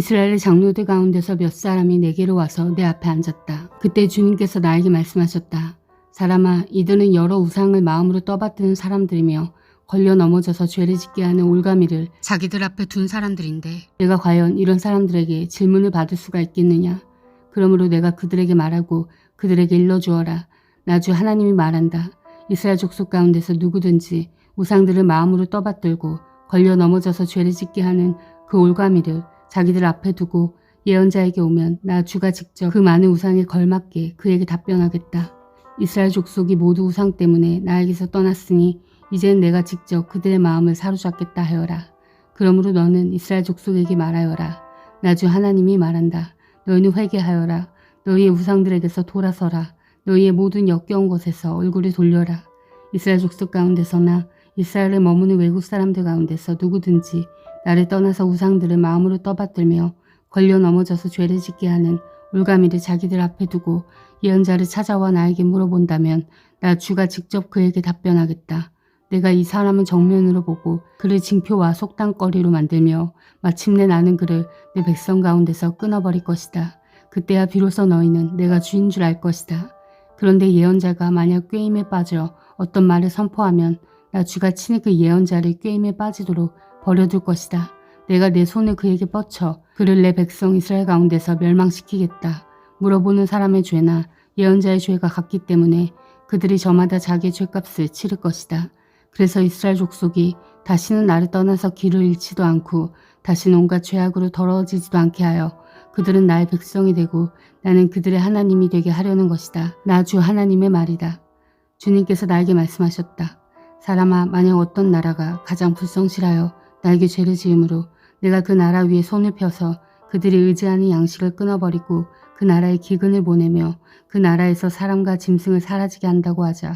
이스라엘의 장로들 가운데서 몇 사람이 내게로 와서 내 앞에 앉았다. 그때 주님께서 나에게 말씀하셨다. 사람아, 이들은 여러 우상을 마음으로 떠받드는 사람들이며 걸려 넘어져서 죄를 짓게 하는 올가미를 자기들 앞에 둔 사람들인데 내가 과연 이런 사람들에게 질문을 받을 수가 있겠느냐? 그러므로 내가 그들에게 말하고 그들에게 일러주어라. 나주 하나님이 말한다. 이스라엘 족속 가운데서 누구든지 우상들을 마음으로 떠받들고 걸려 넘어져서 죄를 짓게 하는 그 올가미를 자기들 앞에 두고 예언자에게 오면 나 주가 직접 그 많은 우상에 걸맞게 그에게 답변하겠다. 이스라엘 족속이 모두 우상 때문에 나에게서 떠났으니 이젠 내가 직접 그들의 마음을 사로잡겠다 하여라. 그러므로 너는 이스라엘 족속에게 말하여라. 나 주 하나님이 말한다. 너희는 회개하여라. 너희의 우상들에게서 돌아서라. 너희의 모든 역겨운 곳에서 얼굴을 돌려라. 이스라엘 족속 가운데서나 이스라엘에 머무는 외국 사람들 가운데서 누구든지 나를 떠나서 우상들을 마음으로 떠받들며 걸려 넘어져서 죄를 짓게 하는 올가미를 자기들 앞에 두고 예언자를 찾아와 나에게 물어본다면 나 주가 직접 그에게 답변하겠다. 내가 이 사람은 정면으로 보고 그를 징표와 속단거리로 만들며 마침내 나는 그를 내 백성 가운데서 끊어버릴 것이다. 그때야 비로소 너희는 내가 주인 줄 알 것이다. 그런데 예언자가 만약 꾀임에 빠져 어떤 말을 선포하면 나 주가 친히 그 예언자를 꾀임에 빠지도록 버려둘 것이다. 내가 내 손을 그에게 뻗쳐 그를 내 백성 이스라엘 가운데서 멸망시키겠다. 물어보는 사람의 죄나 예언자의 죄가 같기 때문에 그들이 저마다 자기의 죄값을 치를 것이다. 그래서 이스라엘 족속이 다시는 나를 떠나서 길을 잃지도 않고 다시는 온갖 죄악으로 더러워지지도 않게 하여 그들은 나의 백성이 되고 나는 그들의 하나님이 되게 하려는 것이다. 나 주 하나님의 말이다. 주님께서 나에게 말씀하셨다. 사람아 만약 어떤 나라가 가장 불성실하여 나에게 죄를 지음으로 내가 그 나라 위에 손을 펴서 그들이 의지하는 양식을 끊어버리고 그 나라에 기근을 보내며 그 나라에서 사람과 짐승을 사라지게 한다고 하자.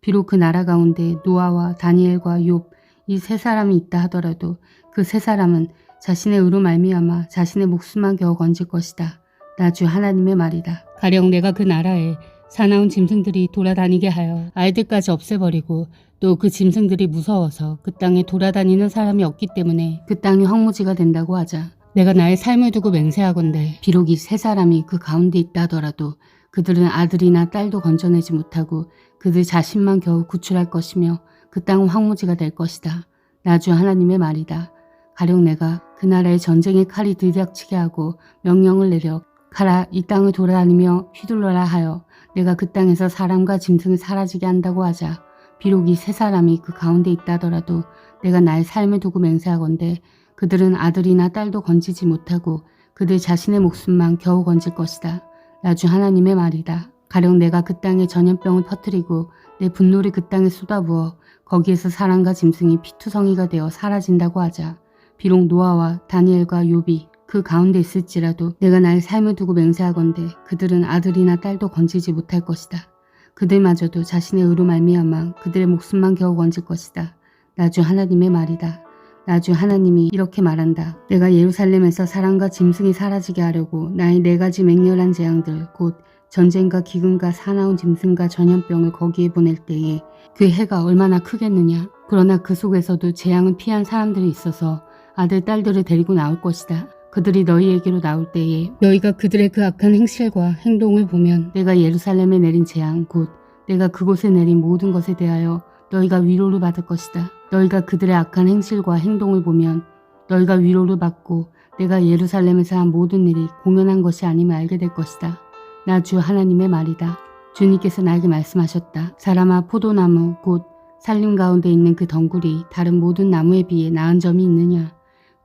비록 그 나라 가운데 노아와 다니엘과 욥 이 세 사람이 있다 하더라도 그 세 사람은 자신의 의로 말미암아 자신의 목숨만 겨우 건질 것이다. 나 주 하나님의 말이다. 가령 내가 그 나라에 사나운 짐승들이 돌아다니게 하여 아이들까지 없애버리고 또 그 짐승들이 무서워서 그 땅에 돌아다니는 사람이 없기 때문에 그 땅이 황무지가 된다고 하자. 내가 나의 삶을 두고 맹세하건대 비록 이 세 사람이 그 가운데 있다 하더라도 그들은 아들이나 딸도 건져내지 못하고 그들 자신만 겨우 구출할 것이며 그 땅은 황무지가 될 것이다. 나주 하나님의 말이다. 가령 내가 그 나라의 전쟁의 칼이 들이닥치게 하고 명령을 내려 가라 이 땅을 돌아다니며 휘둘러라 하여 내가 그 땅에서 사람과 짐승을 사라지게 한다고 하자. 비록 이 세 사람이 그 가운데 있다 하더라도 내가 나의 삶을 두고 맹세하건대 그들은 아들이나 딸도 건지지 못하고 그들 자신의 목숨만 겨우 건질 것이다. 나주 하나님의 말이다. 가령 내가 그 땅에 전염병을 퍼뜨리고 내 분노를 그 땅에 쏟아부어 거기에서 사람과 짐승이 피투성이가 되어 사라진다고 하자. 비록 노아와 다니엘과 욥이 그 가운데 있을지라도 내가 나의 삶을 두고 맹세하건대 그들은 아들이나 딸도 건지지 못할 것이다. 그들마저도 자신의 의로 말미암아 그들의 목숨만 겨우 건질 것이다. 나주 하나님의 말이다. 나주 하나님이 이렇게 말한다. 내가 예루살렘에서 사람과 짐승이 사라지게 하려고 나의 네 가지 맹렬한 재앙들 곧 전쟁과 기근과 사나운 짐승과 전염병을 거기에 보낼 때에 그 해가 얼마나 크겠느냐. 그러나 그 속에서도 재앙을 피한 사람들이 있어서 아들 딸들을 데리고 나올 것이다. 그들이 너희에게로 나올 때에 너희가 그들의 그 악한 행실과 행동을 보면 내가 예루살렘에 내린 재앙 곧 내가 그곳에 내린 모든 것에 대하여 너희가 위로를 받을 것이다. 너희가 그들의 악한 행실과 행동을 보면 너희가 위로를 받고 내가 예루살렘에서 한 모든 일이 공연한 것이 아님을 알게 될 것이다. 나 주 하나님의 말이다. 주님께서 나에게 말씀하셨다. 사람아 포도나무 곧 산림 가운데 있는 그 덩굴이 다른 모든 나무에 비해 나은 점이 있느냐?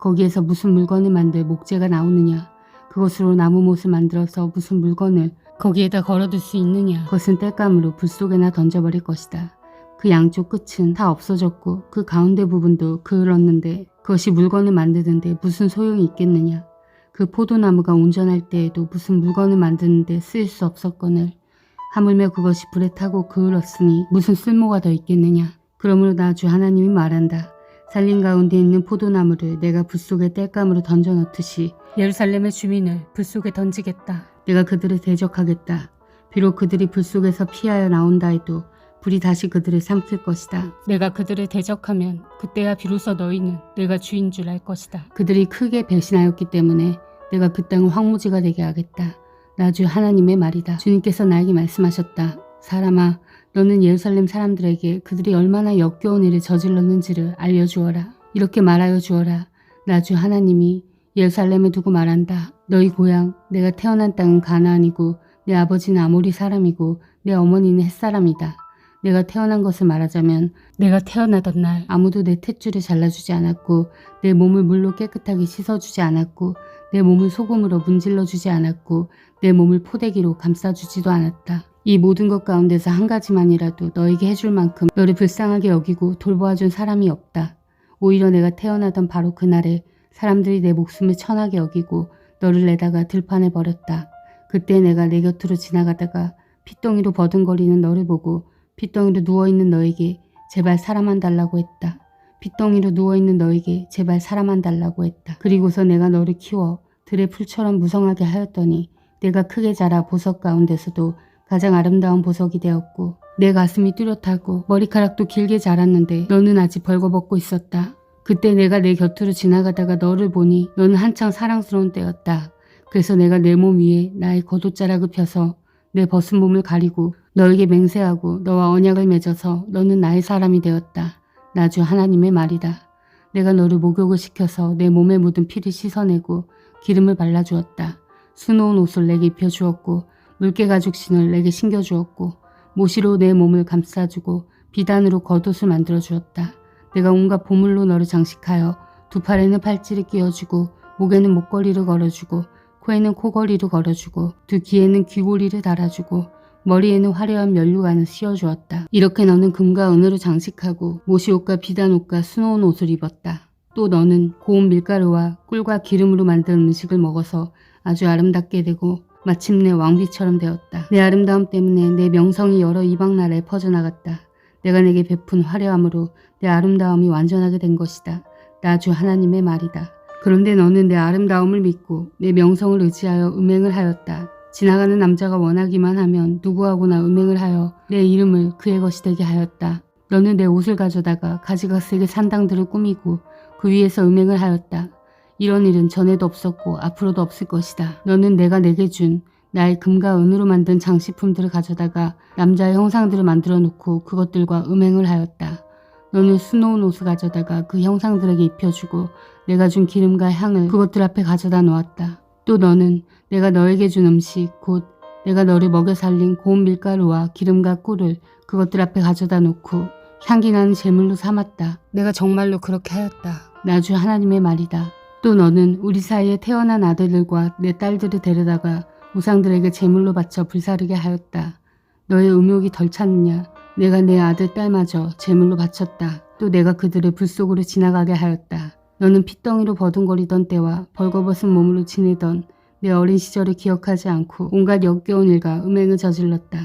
거기에서 무슨 물건을 만들 목재가 나오느냐? 그것으로 나무 못을 만들어서 무슨 물건을 거기에다 걸어둘 수 있느냐? 그것은 땔감으로 불 속에나 던져버릴 것이다. 그 양쪽 끝은 다 없어졌고 그 가운데 부분도 그을었는데 그것이 물건을 만드는데 무슨 소용이 있겠느냐? 그 포도나무가 온전할 때에도 무슨 물건을 만드는데 쓰일 수 없었거늘 하물며 그것이 불에 타고 그을었으니 무슨 쓸모가 더 있겠느냐? 그러므로 나주 하나님이 말한다. 산림 가운데 있는 포도나무를 내가 불 속에 땔감으로 던져넣듯이 예루살렘의 주민을 불 속에 던지겠다. 내가 그들을 대적하겠다. 비록 그들이 불 속에서 피하여 나온다 해도 불이 다시 그들을 삼킬 것이다. 내가 그들을 대적하면 그때야 비로소 너희는 내가 주인 줄 알 것이다. 그들이 크게 배신하였기 때문에 내가 그 땅을 황무지가 되게 하겠다. 나주 하나님의 말이다. 주님께서 나에게 말씀하셨다. 사람아, 너는 예루살렘 사람들에게 그들이 얼마나 역겨운 일을 저질렀는지를 알려주어라. 이렇게 말하여 주어라. 나 주 하나님이 예루살렘에 두고 말한다. 너희 고향, 내가 태어난 땅은 가나안이고 내 아버지는 아모리 사람이고 내 어머니는 햇사람이다. 내가 태어난 것을 말하자면 내가 태어나던 날 아무도 내 탯줄을 잘라주지 않았고 내 몸을 물로 깨끗하게 씻어주지 않았고 내 몸을 소금으로 문질러주지 않았고 내 몸을 포대기로 감싸주지도 않았다. 이 모든 것 가운데서 한 가지만이라도 너에게 해줄 만큼 너를 불쌍하게 여기고 돌보아준 사람이 없다. 오히려 내가 태어나던 바로 그날에 사람들이 내 목숨을 천하게 여기고 너를 내다가 들판에 버렸다. 그때 내가 내 곁으로 지나가다가 핏덩이로 버둥거리는 너를 보고 핏덩이로 누워있는 너에게 제발 사람만 달라고 했다. 핏덩이로 누워있는 너에게 제발 사람만 달라고 했다. 그리고서 내가 너를 키워 들의 풀처럼 무성하게 하였더니 내가 크게 자라 보석 가운데서도 가장 아름다운 보석이 되었고 내 가슴이 뚜렷하고 머리카락도 길게 자랐는데 너는 아직 벌거벗고 있었다. 그때 내가 내 곁으로 지나가다가 너를 보니 너는 한창 사랑스러운 때였다. 그래서 내가 내 몸 위에 나의 겉옷자락을 펴서 내 벗은 몸을 가리고 너에게 맹세하고 너와 언약을 맺어서 너는 나의 사람이 되었다. 나주 하나님의 말이다. 내가 너를 목욕을 시켜서 내 몸에 묻은 피를 씻어내고 기름을 발라주었다. 수놓은 옷을 내게 입혀주었고 물개 가죽 신을 내게 신겨주었고 모시로 내 몸을 감싸주고 비단으로 겉옷을 만들어주었다. 내가 온갖 보물로 너를 장식하여 두 팔에는 팔찌를 끼워주고 목에는 목걸이를 걸어주고 코에는 코걸이를 걸어주고 두 귀에는 귀고리를 달아주고 머리에는 화려한 면류관을 씌워주었다. 이렇게 너는 금과 은으로 장식하고 모시옷과 비단옷과 수놓은 옷을 입었다. 또 너는 고운 밀가루와 꿀과 기름으로 만든 음식을 먹어서 아주 아름답게 되고 마침내 왕비처럼 되었다. 내 아름다움 때문에 내 명성이 여러 이방 나라에 퍼져나갔다. 내가 내게 베푼 화려함으로 내 아름다움이 완전하게 된 것이다. 나 주 하나님의 말이다. 그런데 너는 내 아름다움을 믿고 내 명성을 의지하여 음행을 하였다. 지나가는 남자가 원하기만 하면 누구하고나 음행을 하여 내 이름을 그의 것이 되게 하였다. 너는 내 옷을 가져다가 가지각색의 산당들을 꾸미고 그 위에서 음행을 하였다. 이런 일은 전에도 없었고 앞으로도 없을 것이다. 너는 내가 내게 준 나의 금과 은으로 만든 장식품들을 가져다가 남자의 형상들을 만들어 놓고 그것들과 음행을 하였다. 너는 수놓은 옷을 가져다가 그 형상들에게 입혀주고 내가 준 기름과 향을 그것들 앞에 가져다 놓았다. 또 너는 내가 너에게 준 음식 곧 내가 너를 먹여 살린 고운 밀가루와 기름과 꿀을 그것들 앞에 가져다 놓고 향기 나는 제물로 삼았다. 내가 정말로 그렇게 하였다. 나주 하나님의 말이다. 또 너는 우리 사이에 태어난 아들들과 내 딸들을 데려다가 우상들에게 제물로 바쳐 불사르게 하였다. 너의 음욕이 덜 찼느냐? 내가 내 아들 딸마저 제물로 바쳤다. 또 내가 그들을 불 속으로 지나가게 하였다. 너는 핏덩이로 버둥거리던 때와 벌거벗은 몸으로 지내던 내 어린 시절을 기억하지 않고 온갖 역겨운 일과 음행을 저질렀다.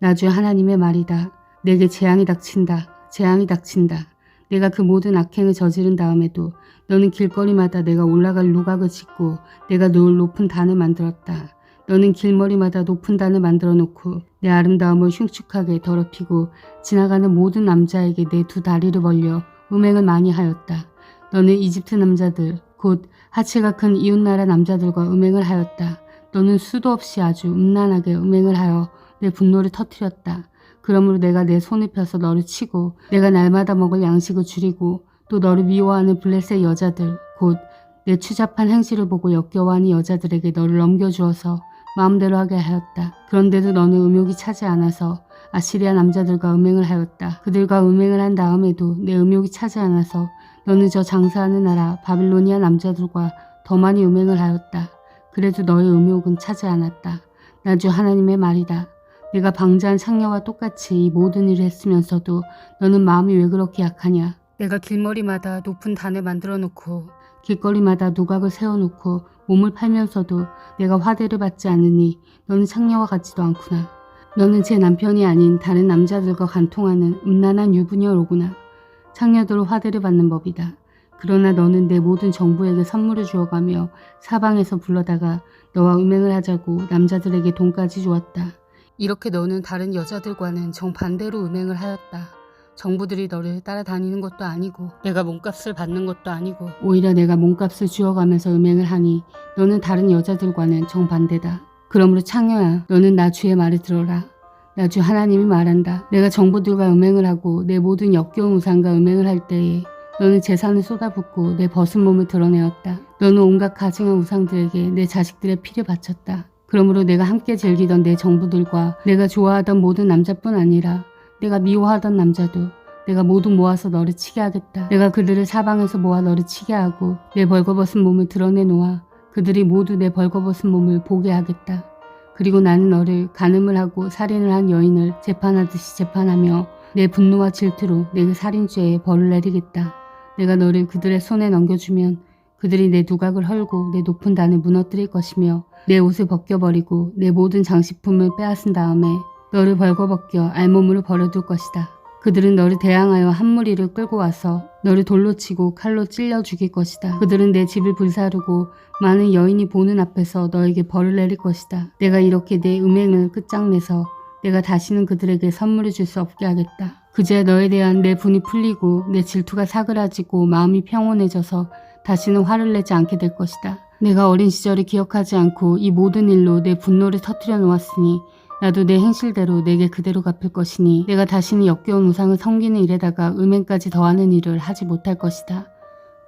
나주 하나님의 말이다. 내게 재앙이 닥친다. 재앙이 닥친다. 내가 그 모든 악행을 저지른 다음에도 너는 길거리마다 내가 올라갈 누각을 짓고 내가 놓을 높은 단을 만들었다. 너는 길머리마다 높은 단을 만들어 놓고 내 아름다움을 흉측하게 더럽히고 지나가는 모든 남자에게 내 두 다리를 벌려 음행을 많이 하였다. 너는 이집트 남자들 곧 하체가 큰 이웃나라 남자들과 음행을 하였다. 너는 수도 없이 아주 음란하게 음행을 하여 내 분노를 터뜨렸다. 그러므로 내가 내 손을 펴서 너를 치고 내가 날마다 먹을 양식을 줄이고 또 너를 미워하는 블레셋 여자들 곧 내 추잡한 행실을 보고 역겨워하는 여자들에게 너를 넘겨주어서 마음대로 하게 하였다. 그런데도 너는 음욕이 차지 않아서 아시리아 남자들과 음행을 하였다. 그들과 음행을 한 다음에도 내 음욕이 차지 않아서 너는 저 장사하는 나라 바빌로니아 남자들과 더 많이 음행을 하였다. 그래도 너의 음욕은 차지 않았다. 나주 하나님의 말이다. 내가 방자한 창녀와 똑같이 이 모든 일을 했으면서도 너는 마음이 왜 그렇게 약하냐? 내가 길머리마다 높은 단을 만들어 놓고 길거리마다 누각을 세워놓고 몸을 팔면서도 내가 화대를 받지 않으니 너는 창녀와 같지도 않구나. 너는 제 남편이 아닌 다른 남자들과 간통하는 음란한 유부녀로구나. 창녀들로 화대를 받는 법이다. 그러나 너는 내 모든 정부에게 선물을 주어가며 사방에서 불러다가 너와 음행을 하자고 남자들에게 돈까지 주었다. 이렇게 너는 다른 여자들과는 정반대로 음행을 하였다. 정부들이 너를 따라다니는 것도 아니고 내가 몸값을 받는 것도 아니고 오히려 내가 몸값을 주어가면서 음행을 하니 너는 다른 여자들과는 정반대다. 그러므로 창녀야 너는 나 주의 말을 들어라. 나 주 하나님이 말한다. 내가 정부들과 음행을 하고 내 모든 역겨운 우상과 음행을 할 때에 너는 재산을 쏟아붓고 내 벗은 몸을 드러내었다. 너는 온갖 가증한 우상들에게 내 자식들의 피를 바쳤다. 그러므로 내가 함께 즐기던 내 정부들과 내가 좋아하던 모든 남자뿐 아니라 내가 미워하던 남자도 내가 모두 모아서 너를 치게 하겠다. 내가 그들을 사방에서 모아 너를 치게 하고 내 벌거벗은 몸을 드러내 놓아 그들이 모두 내 벌거벗은 몸을 보게 하겠다. 그리고 나는 너를 간음을 하고 살인을 한 여인을 재판하듯이 재판하며 내 분노와 질투로 내그 살인죄에 벌을 내리겠다. 내가 너를 그들의 손에 넘겨주면 그들이 내 두각을 헐고 내 높은 단을 무너뜨릴 것이며 내 옷을 벗겨버리고 내 모든 장식품을 빼앗은 다음에 너를 벌거벗겨 알몸으로 버려둘 것이다. 그들은 너를 대항하여 한 무리를 끌고 와서 너를 돌로 치고 칼로 찔러 죽일 것이다. 그들은 내 집을 불사르고 많은 여인이 보는 앞에서 너에게 벌을 내릴 것이다. 내가 이렇게 내 음행을 끝장내서 내가 다시는 그들에게 선물을 줄 수 없게 하겠다. 그제 너에 대한 내 분이 풀리고 내 질투가 사그라지고 마음이 평온해져서 다시는 화를 내지 않게 될 것이다. 내가 어린 시절을 기억하지 않고 이 모든 일로 내 분노를 터뜨려 놓았으니 나도 내 행실대로 내게 그대로 갚을 것이니 내가 다시는 역겨운 우상을 섬기는 일에다가 음행까지 더하는 일을 하지 못할 것이다.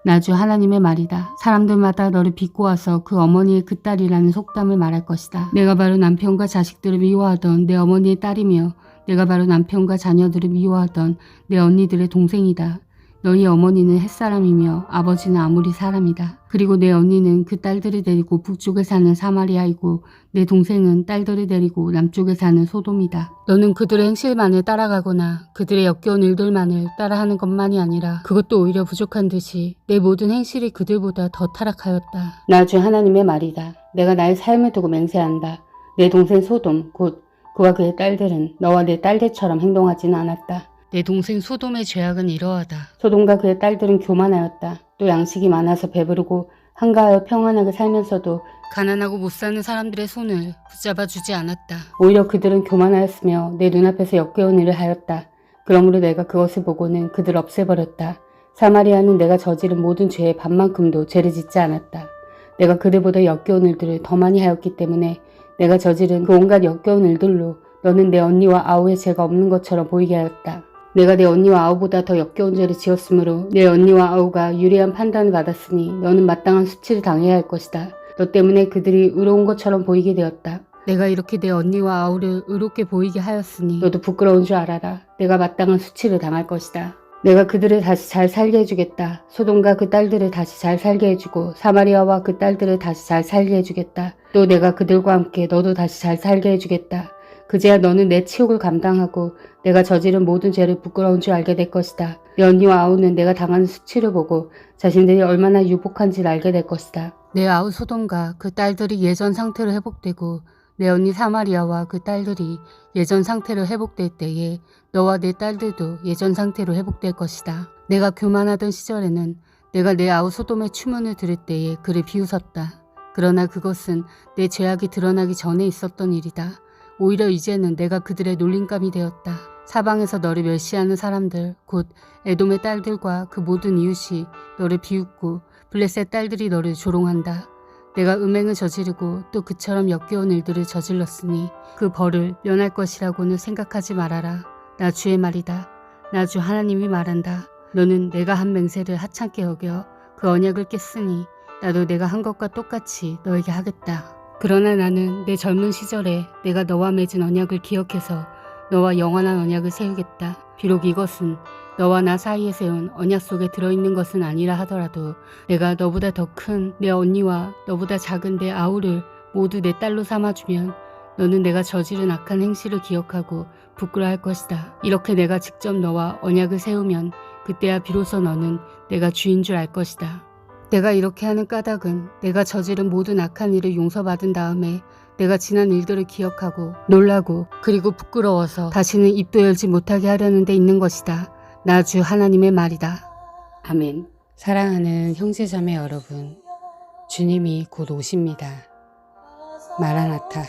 나주 하나님의 말이다. 사람들마다 너를 비꼬아서 그 어머니의 그 딸이라는 속담을 말할 것이다. 내가 바로 남편과 자식들을 미워하던 내 어머니의 딸이며 내가 바로 남편과 자녀들을 미워하던 내 언니들의 동생이다. 너희 어머니는 햇사람이며 아버지는 아무리 사람이다. 그리고 내 언니는 그 딸들을 데리고 북쪽에 사는 사마리아이고 내 동생은 딸들을 데리고 남쪽에 사는 소돔이다. 너는 그들의 행실만을 따라가거나 그들의 역겨운 일들만을 따라하는 것만이 아니라 그것도 오히려 부족한 듯이 내 모든 행실이 그들보다 더 타락하였다. 나 주 하나님의 말이다. 내가 나의 삶을 두고 맹세한다. 내 동생 소돔 곧 그와 그의 딸들은 너와 내 딸들처럼 행동하지는 않았다. 내 동생 소돔의 죄악은 이러하다. 소돔과 그의 딸들은 교만하였다. 또 양식이 많아서 배부르고 한가하여 평안하게 살면서도 가난하고 못 사는 사람들의 손을 붙잡아 주지 않았다. 오히려 그들은 교만하였으며 내 눈앞에서 역겨운 일을 하였다. 그러므로 내가 그것을 보고는 그들 없애버렸다. 사마리아는 내가 저지른 모든 죄의 반만큼도 죄를 짓지 않았다. 내가 그들보다 역겨운 일들을 더 많이 하였기 때문에 내가 저지른 그 온갖 역겨운 일들로 너는 내 언니와 아우의 죄가 없는 것처럼 보이게 하였다. 내가 내 언니와 아우보다 더 역겨운 죄를 지었으므로 내 언니와 아우가 유리한 판단을 받았으니 너는 마땅한 수치를 당해야 할 것이다. 너 때문에 그들이 의로운 것처럼 보이게 되었다. 내가 이렇게 내 언니와 아우를 의롭게 보이게 하였으니 너도 부끄러운 줄 알아라. 내가 마땅한 수치를 당할 것이다. 내가 그들을 다시 잘 살게 해주겠다. 소돔과 그 딸들을 다시 잘 살게 해주고 사마리아와 그 딸들을 다시 잘 살게 해주겠다. 또 내가 그들과 함께 너도 다시 잘 살게 해주겠다. 그제야 너는 내 치욕을 감당하고 내가 저지른 모든 죄를 부끄러운 줄 알게 될 것이다. 내 언니와 아우는 내가 당하는 수치를 보고 자신들이 얼마나 유복한지를 알게 될 것이다. 내 아우 소돔과 그 딸들이 예전 상태로 회복되고 내 언니 사마리아와 그 딸들이 예전 상태로 회복될 때에 너와 내 딸들도 예전 상태로 회복될 것이다. 내가 교만하던 시절에는 내가 내 아우 소돔의 추문을 들을 때에 그를 비웃었다. 그러나 그것은 내 죄악이 드러나기 전에 있었던 일이다. 오히려 이제는 내가 그들의 놀림감이 되었다. 사방에서 너를 멸시하는 사람들, 곧 에돔의 딸들과 그 모든 이웃이 너를 비웃고 블레셋 딸들이 너를 조롱한다. 내가 음행을 저지르고 또 그처럼 역겨운 일들을 저질렀으니 그 벌을 면할 것이라고는 생각하지 말아라. 나 주의 말이다. 나 주 하나님이 말한다. 너는 내가 한 맹세를 하찮게 여겨 그 언약을 깼으니 나도 내가 한 것과 똑같이 너에게 하겠다. 그러나 나는 내 젊은 시절에 내가 너와 맺은 언약을 기억해서 너와 영원한 언약을 세우겠다. 비록 이것은 너와 나 사이에 세운 언약 속에 들어있는 것은 아니라 하더라도 내가 너보다 더 큰 내 언니와 너보다 작은 내 아우를 모두 내 딸로 삼아주면 너는 내가 저지른 악한 행실을 기억하고 부끄러워할 것이다. 이렇게 내가 직접 너와 언약을 세우면 그때야 비로소 너는 내가 주인 줄 알 것이다. 내가 이렇게 하는 까닭은 내가 저지른 모든 악한 일을 용서받은 다음에 내가 지난 일들을 기억하고 놀라고 그리고 부끄러워서 다시는 입도 열지 못하게 하려는 데 있는 것이다. 나 주 하나님의 말이다. 아멘. 사랑하는 형제자매 여러분, 주님이 곧 오십니다. 마라나타.